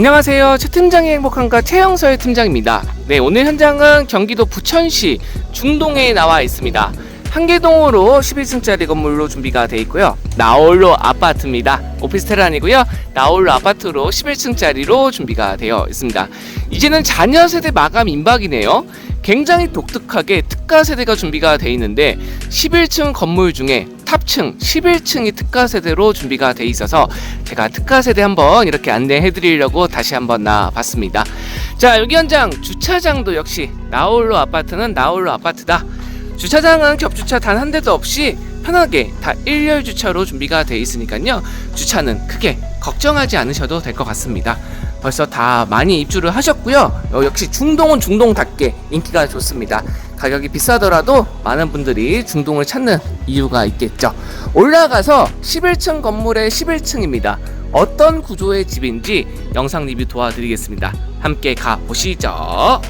안녕하세요. 최 팀장의 행복한가 최영서의 팀장입니다. 네, 오늘 현장은 경기도 부천시 중동에 나와 있습니다. 한계동으로 11층짜리 건물로 준비가 돼 있고요. 나홀로 아파트입니다. 오피스텔 아니고요. 나홀로 아파트로 11층짜리로 준비가 되어 있습니다. 이제는 자녀 세대 마감 임박이네요. 굉장히 독특하게 특가 세대가 준비가 돼 있는데 11층 건물 중에 탑층 11층이 특가 세대로 준비가 돼 있어서 제가 특가 세대 한번 이렇게 안내해 드리려고 다시 한번 나와봤습니다. 자 여기 현장 주차장도 역시 나홀로 아파트는 나홀로 아파트다. 주차장은 겹주차 단 한 대도 없이 편하게 다 일렬 주차로 준비가 돼 있으니까요. 주차는 크게 걱정하지 않으셔도 될 것 같습니다. 벌써 다 많이 입주를 하셨고요. 어, 역시 중동은 중동답게 인기가 좋습니다. 가격이 비싸더라도 많은 분들이 중동을 찾는 이유가 있겠죠. 올라가서 11층 건물의 11층입니다. 어떤 구조의 집인지 영상 리뷰 도와드리겠습니다. 함께 가 보시죠.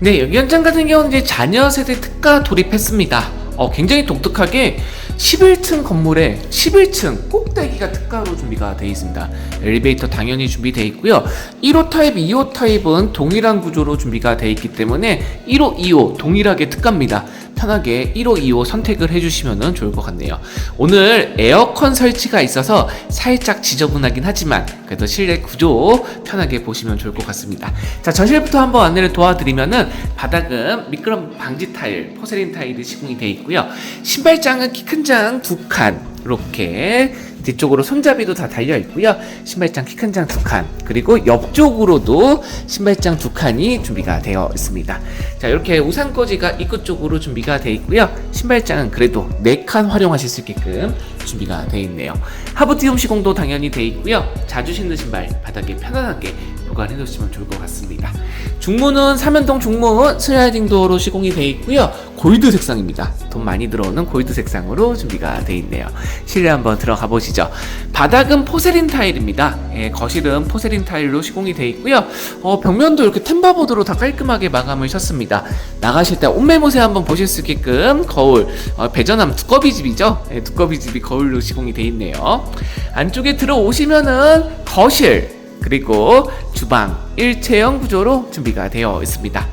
네, 여기 현장 같은 경우는 이제 자녀 세대 특가 돌입했습니다. 어, 굉장히 독특하게 11층 건물에 11층 꼭대기가 특가로 준비가 되어 있습니다. 엘리베이터 당연히 준비되어 있고요. 1호 타입, 2호 타입은 동일한 구조로 준비가 되어 있기 때문에 1호, 2호 동일하게 특가입니다. 편하게 1호, 2호 선택을 해주시면 좋을 것 같네요. 오늘 에어컨 설치가 있어서 살짝 지저분하긴 하지만 그래도 실내 구조 편하게 보시면 좋을 것 같습니다. 자, 전실부터 한번 안내를 도와드리면은 바닥은 미끄럼 방지 타일, 포세린 타일이 시공이 되어 있고요. 신발장은 키 큰 장 두 칸 이렇게 뒤쪽으로 손잡이도 다 달려 있고요. 신발장 키 큰 장 두 칸. 그리고 옆쪽으로도 신발장 두 칸이 준비가 되어 있습니다. 자, 이렇게 우산꽂이가 입구 쪽으로 준비가 되어 있고요. 신발장은 그래도 네 칸 활용하실 수 있게끔 준비가 되어 있네요. 하부 띄움 시공도 당연히 되어 있고요. 자주 신는 신발 바닥에 편안하게 보관해 놓으시면 좋을 것 같습니다. 중문은 삼연동 중문 슬라이딩 도어로 시공이 되어 있고요. 골드 색상입니다. 돈 많이 들어오는 골드 색상으로 준비가 되어 있네요. 실내 한번 들어가 보시죠. 바닥은 포세린 타일입니다. 예, 거실은 포세린 타일로 시공이 되어 있고요. 어, 벽면도 이렇게 템바보드로 다 깔끔하게 마감을 셨습니다. 나가실 때 옷매무새 한번 보실 수 있게끔 거울 어, 배전함 두꺼비 집이죠. 예, 두꺼비 집이 거울로 시공이 되어 있네요. 안쪽에 들어오시면은 거실 그리고 주방 일체형 구조로 준비가 되어 있습니다.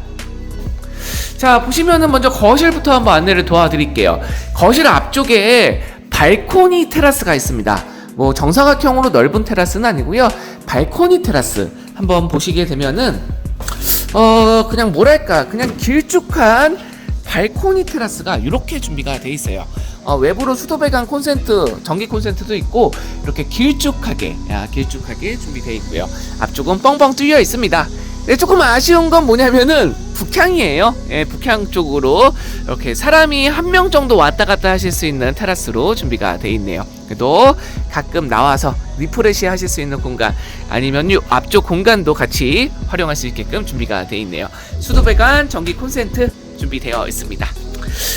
자 보시면은 먼저 거실부터 한번 안내를 도와드릴게요. 거실 앞쪽에 발코니 테라스가 있습니다. 뭐 정사각형으로 넓은 테라스는 아니고요. 발코니 테라스 한번 보시게 되면은 어 그냥 뭐랄까 그냥 길쭉한 발코니 테라스가 이렇게 준비가 돼 있어요. 어, 외부로 수도 배관 콘센트, 전기 콘센트도 있고 이렇게 길쭉하게, 야, 길쭉하게 준비되어 있고요. 앞쪽은 뻥뻥 뚫려 있습니다. 네, 조금 아쉬운 건 뭐냐면은 북향이에요. 예, 북향 쪽으로 이렇게 사람이 한 명 정도 왔다 갔다 하실 수 있는 테라스로 준비가 돼 있네요. 그래도 가끔 나와서 리프레시 하실 수 있는 공간 아니면 요 앞쪽 공간도 같이 활용할 수 있게끔 준비가 돼 있네요. 수도 배관, 전기 콘센트 준비되어 있습니다.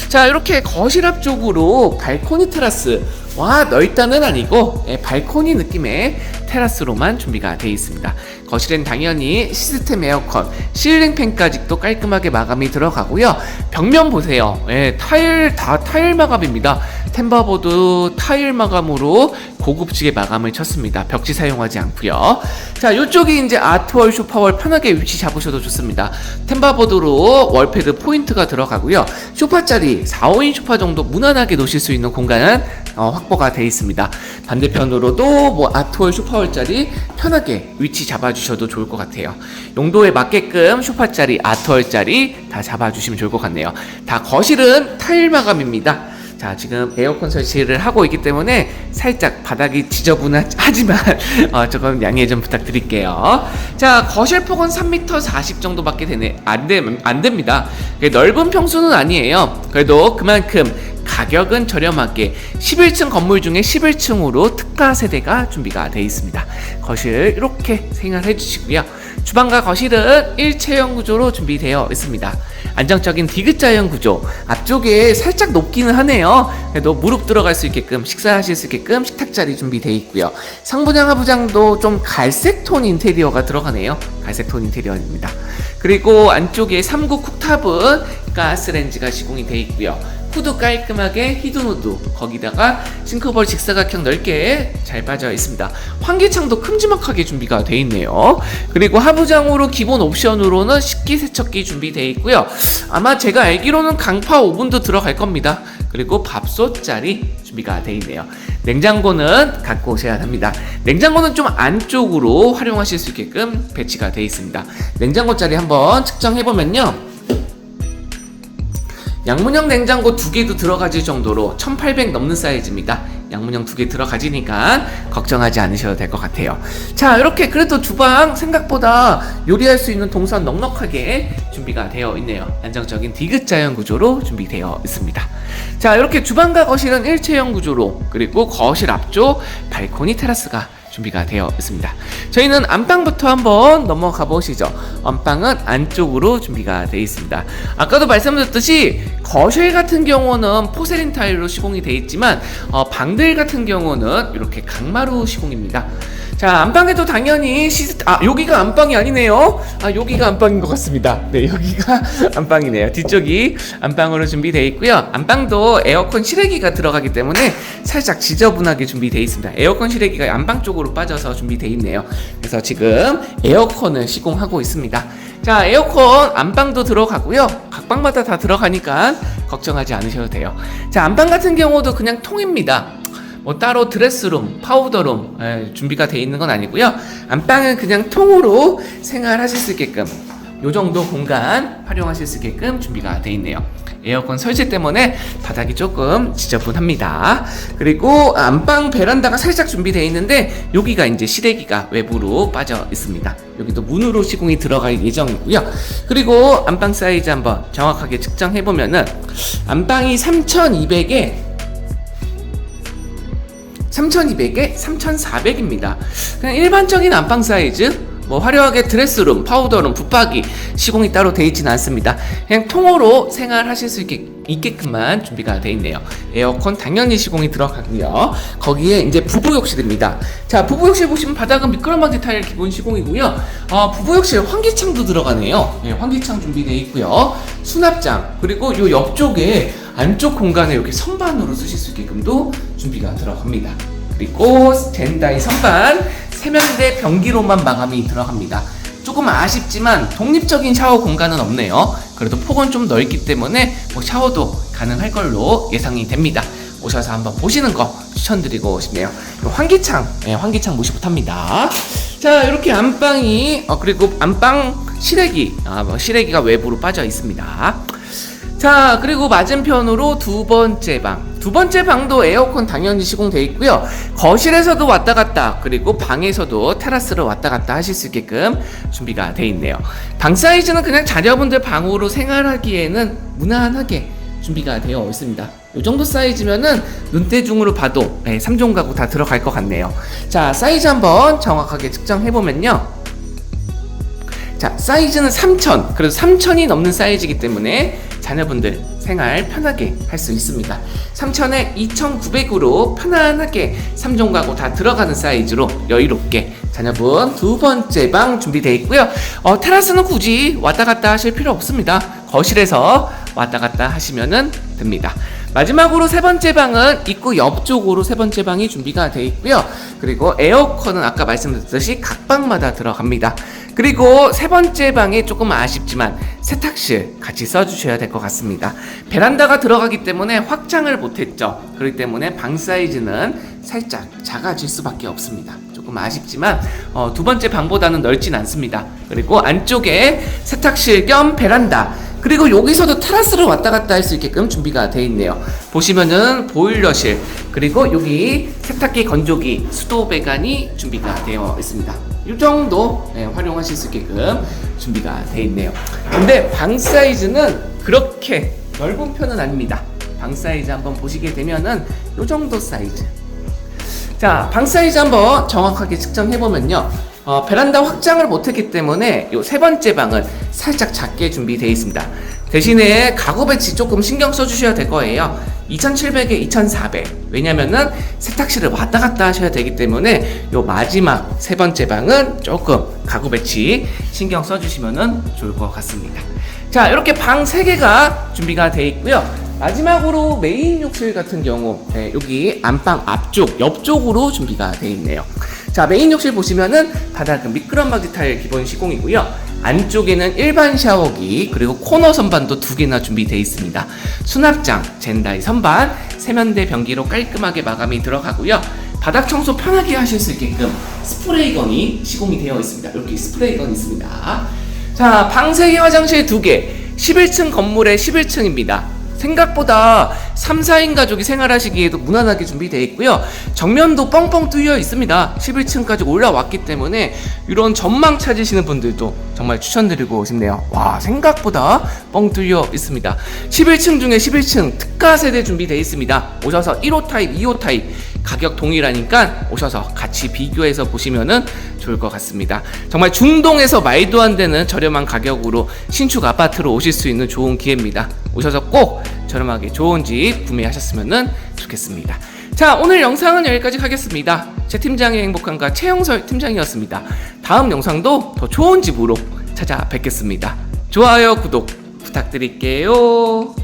자 이렇게 거실 앞쪽으로 발코니 테라스. 와 넓다는 아니고 예, 발코니 느낌의 테라스로만 준비가 되어 있습니다. 거실엔 당연히 시스템 에어컨 실링 팬까지 또 깔끔하게 마감이 들어가고요. 벽면 보세요. 예, 타일 다 타일 마감입니다. 템바보드 타일 마감으로 고급지게 마감을 쳤습니다 벽지 사용하지 않고요 자 이쪽이 이제 아트월 쇼파월 편하게 위치 잡으셔도 좋습니다 템바보드로 월패드 포인트가 들어가고요 쇼파짜리 4, 5인 쇼파 정도 무난하게 놓으실 수 있는 공간은 어, 확보가 되어 있습니다. 반대편으로도 뭐 아트월 쇼파월짜리 편하게 위치 잡아주셔도 좋을 것 같아요. 용도에 맞게끔 쇼파짜리, 아트월짜리 다 잡아주시면 좋을 것 같네요. 다 거실은 타일 마감입니다. 자, 지금 에어컨 설치를 하고 있기 때문에 살짝 바닥이 지저분하지만 어, 조금 양해 좀 부탁드릴게요. 자, 거실 폭은 3m 40 정도밖에 되네 안, 되, 안 됩니다. 넓은 평수는 아니에요. 그래도 그만큼 가격은 저렴하게 11층 건물 중에 11층으로 특가 세대가 준비가 되어 있습니다. 거실 이렇게 생활해 주시고요. 주방과 거실은 일체형 구조로 준비되어 있습니다. 안정적인 디귿자형 구조. 앞쪽에 살짝 높기는 하네요. 그래도 무릎 들어갈 수 있게끔 식사하실 수 있게끔 식탁 자리 준비되어 있고요. 상부장 하부장도 좀 갈색 톤 인테리어가 들어가네요. 갈색 톤 인테리어입니다. 그리고 안쪽에 3구 쿡탑은 가스렌지가 시공이 되어 있고요. 후드 깔끔하게 히든후드 거기다가 싱크볼 직사각형 넓게 잘 빠져 있습니다. 환기창도 큼지막하게 준비가 돼 있네요. 그리고 하부장으로 기본 옵션으로는 식기 세척기 준비되어 있고요. 아마 제가 알기로는 강파 오븐도 들어갈 겁니다. 그리고 밥솥 자리 준비가 돼 있네요. 냉장고는 갖고 오셔야 합니다. 냉장고는 좀 안쪽으로 활용하실 수 있게끔 배치가 돼 있습니다. 냉장고 자리 한번 측정해 보면요 양문형 냉장고 두 개도 들어가질 정도로 1800 넘는 사이즈입니다. 양문형 두 개 들어가지니까 걱정하지 않으셔도 될 것 같아요. 자, 이렇게 그래도 주방 생각보다 요리할 수 있는 동선 넉넉하게 준비가 되어 있네요. 안정적인 디귿자형 구조로 준비되어 있습니다. 자, 이렇게 주방과 거실은 일체형 구조로 그리고 거실 앞쪽 발코니 테라스가 준비가 되어 있습니다. 저희는 안방부터 한번 넘어가 보시죠. 안방은 안쪽으로 준비가 되어 있습니다. 아까도 말씀드렸듯이 거실 같은 경우는 포세린 타일로 시공이 되어 있지만 어, 방들 같은 경우는 이렇게 강마루 시공입니다. 자 안방에도 당연히 시스 아 여기가 안방이 아니네요. 아 여기가 안방인 것 같습니다. 네 여기가 안방이네요. 뒤쪽이 안방으로 준비되어 있고요. 안방도 에어컨 실외기가 들어가기 때문에 살짝 지저분하게 준비되어 있습니다. 에어컨 실외기가 안방 쪽으로 빠져서 준비되어 있네요. 그래서 지금 에어컨을 시공하고 있습니다. 자 에어컨 안방도 들어가고요. 각 방마다 다 들어가니까 걱정하지 않으셔도 돼요. 자 안방 같은 경우도 그냥 통입니다. 뭐 따로 드레스룸, 파우더룸 에, 준비가 되어 있는 건 아니고요. 안방은 그냥 통으로 생활하실 수 있게끔 요 정도 공간 활용하실 수 있게끔 준비가 되어 있네요. 에어컨 설치 때문에 바닥이 조금 지저분합니다. 그리고 안방 베란다가 살짝 준비되어 있는데 여기가 이제 실외기가 외부로 빠져 있습니다. 여기도 문으로 시공이 들어갈 예정이고요. 그리고 안방 사이즈 한번 정확하게 측정해 보면은 안방이 3,200에 3200에 3400입니다. 그냥 일반적인 안방 사이즈 뭐 화려하게 드레스룸, 파우더룸, 붙박이 시공이 따로 되어 있지는 않습니다. 그냥 통으로 생활하실 수 있게, 있게끔만 준비가 되어 있네요. 에어컨 당연히 시공이 들어가고요. 거기에 이제 부부 욕실입니다. 자, 부부 욕실 보시면 바닥은 미끄럼방지 타일 기본 시공이고요. 어, 부부 욕실 환기창도 들어가네요. 네, 환기창 준비되어 있고요. 수납장 그리고 요 옆쪽에 안쪽 공간에 이렇게 선반으로 쓰실 수 있게끔도 준비가 들어갑니다. 그리고 젠다이 선반 세면대 변기로만 마감이 들어갑니다. 조금 아쉽지만 독립적인 샤워 공간은 없네요. 그래도 폭은 좀 넓기 때문에 뭐 샤워도 가능할 걸로 예상이 됩니다. 오셔서 한번 보시는 거 추천드리고 싶네요. 요 환기창, 네, 환기창 무시 못합니다. 자, 이렇게 안방이 어, 그리고 안방 실외기, 아, 뭐 실외기가 외부로 빠져 있습니다. 자, 그리고 맞은편으로 두 번째 방. 두 번째 방도 에어컨 당연히 시공되어 있고요. 거실에서도 왔다 갔다, 그리고 방에서도 테라스로 왔다 갔다 하실 수 있게끔 준비가 되어 있네요. 방 사이즈는 그냥 자녀분들 방으로 생활하기에는 무난하게 준비가 되어 있습니다. 이 정도 사이즈면은 눈대중으로 봐도 네, 3종 가구 다 들어갈 것 같네요. 자, 사이즈 한번 정확하게 측정해 보면요. 자, 사이즈는 3000. 그래서 3000이 넘는 사이즈이기 때문에 자녀분들 생활 편하게 할 수 있습니다. 3000에 2900으로 편안하게 3종 가구 다 들어가는 사이즈로 여유롭게 자녀분 두 번째 방 준비되어 있고요. 어, 테라스는 굳이 왔다 갔다 하실 필요 없습니다. 거실에서 왔다 갔다 하시면 됩니다. 마지막으로 세 번째 방은 입구 옆쪽으로 세 번째 방이 준비가 되어 있고요. 그리고 에어컨은 아까 말씀드렸듯이 각 방마다 들어갑니다. 그리고 세 번째 방이 조금 아쉽지만 세탁실 같이 써주셔야 될 것 같습니다. 베란다가 들어가기 때문에 확장을 못했죠. 그렇기 때문에 방 사이즈는 살짝 작아질 수밖에 없습니다. 조금 아쉽지만 어, 두 번째 방보다는 넓진 않습니다. 그리고 안쪽에 세탁실 겸 베란다 그리고 여기서도 테라스를 왔다 갔다 할 수 있게끔 준비가 되어 있네요. 보시면은 보일러실 그리고 여기 세탁기 건조기 수도 배관이 준비가 되어 있습니다. 이 정도 네, 활용하실 수 있게끔 준비가 되어 있네요. 근데 방 사이즈는 그렇게 넓은 편은 아닙니다. 방 사이즈 한번 보시게 되면은 이 정도 사이즈. 자, 방 사이즈 한번 정확하게 측정해 보면요. 어, 베란다 확장을 못했기 때문에 이 세 번째 방은 살짝 작게 준비되어 있습니다. 대신에 가구 배치 조금 신경 써주셔야 될 거예요. 2700에 2400. 왜냐면은 세탁실을 왔다 갔다 하셔야 되기 때문에 이 마지막 세 번째 방은 조금 가구 배치 신경 써주시면 좋을 것 같습니다. 자, 이렇게 방 3개가 준비가 되어 있고요. 마지막으로 메인 욕실 같은 경우 네, 여기 안방 앞쪽 옆쪽으로 준비가 되어 있네요. 자 메인 욕실 보시면은 바닥은 미끄럼바지 타일 기본 시공이고요. 안쪽에는 일반 샤워기 그리고 코너 선반도 두 개나 준비되어 있습니다. 수납장, 젠다이 선반, 세면대 변기로 깔끔하게 마감이 들어가고요. 바닥 청소 편하게 하실 수 있게끔 스프레이건이 시공이 되어 있습니다. 이렇게 스프레이건이 있습니다. 자, 방 3개, 화장실 2개. 11층 건물의 11층입니다. 생각보다 3, 4인 가족이 생활하시기에도 무난하게 준비되어 있고요. 정면도 뻥뻥 뚫려 있습니다. 11층까지 올라왔기 때문에 이런 전망 찾으시는 분들도 정말 추천드리고 싶네요. 와, 생각보다 뻥 뚫려 있습니다. 11층 중에 11층 특가 세대 준비되어 있습니다. 오셔서 1호 타입, 2호 타입 가격 동일하니까 오셔서 같이 비교해서 보시면은 좋을 것 같습니다. 정말 중동에서 말도 안 되는 저렴한 가격으로 신축 아파트로 오실 수 있는 좋은 기회입니다. 오셔서 꼭 저렴하게 좋은 집 구매하셨으면 좋겠습니다. 자, 오늘 영상은 여기까지 하겠습니다. 제 팀장의 행복한가 최영설 팀장이었습니다. 다음 영상도 더 좋은 집으로 찾아뵙겠습니다. 좋아요, 구독 부탁드릴게요.